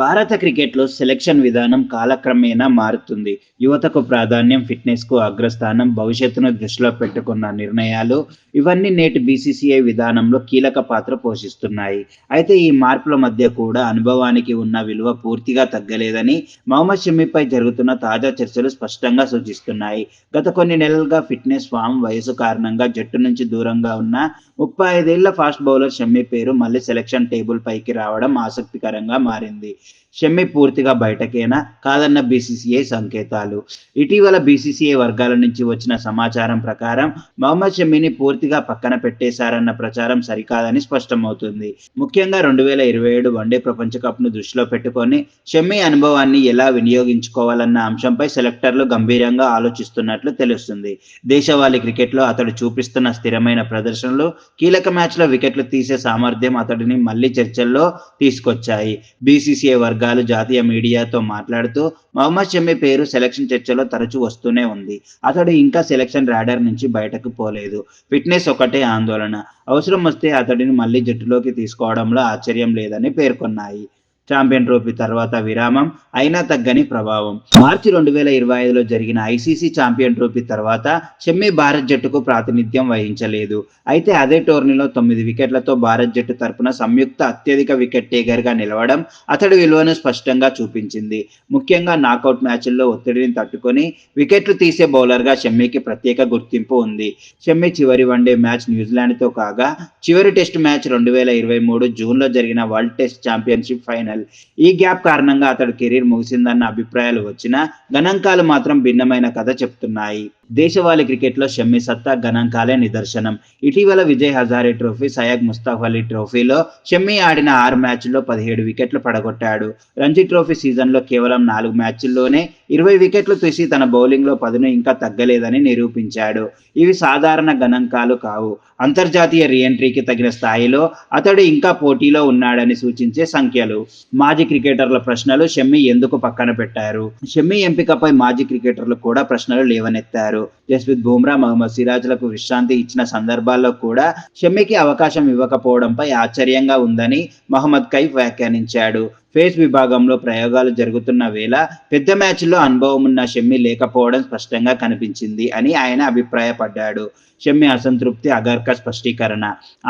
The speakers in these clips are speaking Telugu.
భారత క్రికెట్లో సెలక్షన్ విధానం కాలక్రమేణా మారుతుంది. యువతకు ప్రాధాన్యం ఫిట్నెస్కు అగ్రస్థానం భవిష్యత్తును దృష్టిలో పెట్టుకున్న నిర్ణయాలు ఇవన్నీ నేటి బీసీసీఐ విధానంలో కీలక పాత్ర పోషిస్తున్నాయి. అయితే ఈ మార్పుల మధ్య కూడా అనుభవానికి ఉన్న విలువ పూర్తిగా తగ్గలేదని మహమ్మద్ షమీపై జరుగుతున్న తాజా చర్చలు స్పష్టంగా సూచిస్తున్నాయి. గత కొన్ని నెలలుగా ఫిట్నెస్ ఫామ్ వయసు కారణంగా జట్టు నుంచి దూరంగా ఉన్న ముప్పై ఐదేళ్ళ ఫాస్ట్ బౌలర్ షమ్మి పేరు మళ్ళీ సెలక్షన్ టేబుల్ పైకి రావడం ఆసక్తికరంగా మారింది. షమ్మి పూర్తిగా బయటకేనా? కాదన్న బీసీసీఐ సంకేతాలు. ఇటీవల బీసీసీఐ వర్గాల నుంచి వచ్చిన సమాచారం ప్రకారం మహమ్మద్ షమ్మిని పూర్తిగా పక్కన పెట్టేశారన్న ప్రచారం సరికాదని స్పష్టమవుతుంది. ముఖ్యంగా రెండు వేల ఇరవై ఏడు వన్డే ప్రపంచ కప్ను దృష్టిలో పెట్టుకొని షమ్మి అనుభవాన్ని ఎలా వినియోగించుకోవాలన్న అంశంపై సెలెక్టర్లు గంభీరంగా ఆలోచిస్తున్నట్లు తెలుస్తుంది. దేశవాళీ క్రికెట్లో అతడు చూపిస్తున్న స్థిరమైన ప్రదర్శనలు కీలక మ్యాచ్లో వికెట్లు తీసే సామర్థ్యం అతడిని మళ్ళీ చర్చల్లో తీసుకొచ్చాయి. బీసీసీఐ వర్గాలు జాతీయ మీడియాతో మాట్లాడుతూ మహమ్మద్ షమి పేరు సెలక్షన్ చర్చలో తరచూ వస్తూనే ఉంది. అతడు ఇంకా సెలక్షన్ రాడర్ నుంచి బయటకు పోలేదు. ఫిట్నెస్ ఒకటే ఆందోళన. అవసరం వస్తే అతడిని మళ్ళీ జట్టులోకి తీసుకోవడంలో ఆశ్చర్యం లేదని పేర్కొన్నాయి. ఛాంపియన్ ట్రోఫీ తర్వాత విరామం అయినా తగ్గని ప్రభావం. మార్చి రెండు వేల ఇరవై ఐదులో జరిగిన ఐసీసీ ఛాంపియన్ ట్రోఫీ తర్వాత షమ్మి భారత్ జట్టుకు ప్రాతినిధ్యం వహించలేదు. అయితే అదే టోర్నీలో తొమ్మిది వికెట్లతో భారత్ జట్టు తరపున సంయుక్త అత్యధిక వికెట్ టేకర్గా నిలవడం అతడి విలువను స్పష్టంగా చూపించింది. ముఖ్యంగా నాకౌట్ మ్యాచ్ల్లో ఒత్తిడిని తట్టుకొని వికెట్లు తీసే బౌలర్గా షమ్మికి ప్రత్యేక గుర్తింపు ఉంది. షమ్మి చివరి వన్డే మ్యాచ్ న్యూజిలాండ్తో కాగా చివరి టెస్ట్ మ్యాచ్ రెండు వేల ఇరవై మూడు జూన్లో జరిగిన వరల్డ్ టెస్ట్ ఛాంపియన్షిప్ ఫైనల్ ఈ గ్యాప్ కారణంగా అతడు కెరీర్ ముగిసిందన్న అభిప్రాయాలు వచ్చినా గణాంకాలు మాత్రం భిన్నమైన కథ చెప్తున్నాయి. దేశవాళీ క్రికెట్లో షమ్మి సత్తా గణాంకాలే నిదర్శనం. ఇటీవల విజయ్ హజారే ట్రోఫీ సయాగ్ ముస్తాఫ్ అలీ ట్రోఫీలో షమ్మి ఆడిన ఆరు మ్యాచ్ల్లో పదిహేడు వికెట్లు పడగొట్టాడు. రంజీ ట్రోఫీ సీజన్లో కేవలం నాలుగు మ్యాచ్ల్లోనే ఇరవై వికెట్లు తీసి తన బౌలింగ్లో పదును ఇంకా తగ్గలేదని నిరూపించాడు. ఇవి సాధారణ గణాంకాలు కావు. అంతర్జాతీయ రీఎంట్రీకి తగిన స్థాయిలో అతడు ఇంకా పోటీలో ఉన్నాడని సూచించే సంఖ్యలు. మాజీ క్రికెటర్ల ప్రశ్నలు షమ్మి ఎందుకు పక్కన పెట్టారు? షమ్మి ఎంపికపై మాజీ క్రికెటర్లు కూడా ప్రశ్నలు లేవనెత్తారు. జస్ప్రీత్ బుమ్రా మహమ్మద్ సిరాజ్లకు విశ్రాంతి ఇచ్చిన సందర్భాల్లో కూడా షమ్మికి అవకాశం ఇవ్వకపోవడంపై ఆశ్చర్యంగా ఉందని మహమ్మద్ కైఫ్ వ్యాఖ్యానించాడు. ఫేస్ విభాగంలో ప్రయోగాలు జరుగుతున్న వేళ పెద్ద మ్యాచ్లో అనుభవం ఉన్న షమ్మి లేకపోవడం స్పష్టంగా కనిపించింది అని ఆయన అభిప్రాయపడ్డాడు. షమ్మి అసంతృప్తి అగర్క స్పష్టీకరణ.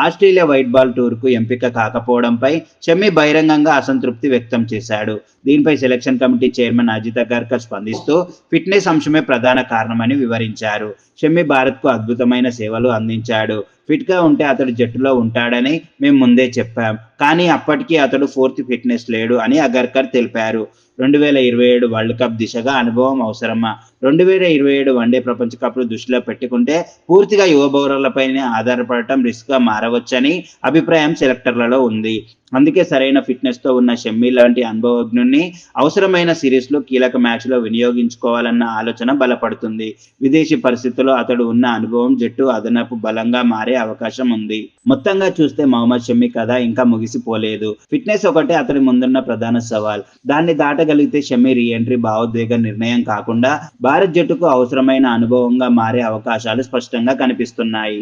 ఆస్ట్రేలియా వైట్ బాల్ టూర్కు ఎంపిక కాకపోవడంపై షమ్మి బహిరంగంగా అసంతృప్తి వ్యక్తం చేశాడు. దీనిపై selection committee chairman Ajit Agarkar స్పందిస్తూ ఫిట్నెస్ అంశమే ప్రధాన కారణమని వివరించారు. షమ్మి భారత్కు అద్భుతమైన సేవలు అందించాడు. ఫిట్గా ఉంటే అతడు జట్టులో ఉంటాడని మేము ముందే చెప్పాం. కానీ అప్పటికీ అతడు ఫోర్త్ ఫిట్నెస్ లేడు అని అగర్కర్ తెలిపారు. రెండు వేల ఇరవై ఏడు వరల్డ్ కప్ దిశగా అనుభవం అవసరమా? రెండు వేల ఇరవై ఏడు వన్డే ప్రపంచ కప్ను దృష్టిలో పెట్టుకుంటే పూర్తిగా యువ బౌలర్లపైనే ఆధారపడటం రిస్క్గా మారవచ్చని అభిప్రాయం సెలెక్టర్లలో ఉంది. అందుకే సరైన ఫిట్నెస్తో ఉన్న షమ్మి లాంటి అనుభవజ్ఞుణ్ణి అవసరమైన సిరీస్లో కీలక మ్యాచ్లో వినియోగించుకోవాలన్న ఆలోచన బలపడుతుంది. విదేశీ పరిస్థితుల్లో అతడు ఉన్న అనుభవం జట్టు అదనపు బలంగా మారే అవకాశం ఉంది. మొత్తంగా చూస్తే మహమ్మద్ షమ్మి కథ ఇంకా ముగిసిపోలేదు. ఫిట్నెస్ ఒకటే అతడి ముందున్న ప్రధాన సవాల్. దాన్ని దాటగలిగితే షమ్మి రీఎంట్రీ భావోద్వేగ నిర్ణయం కాకుండా భారత్ జట్టుకు అవసరమైన అనుభవంగా మారే అవకాశాలు స్పష్టంగా కనిపిస్తున్నాయి.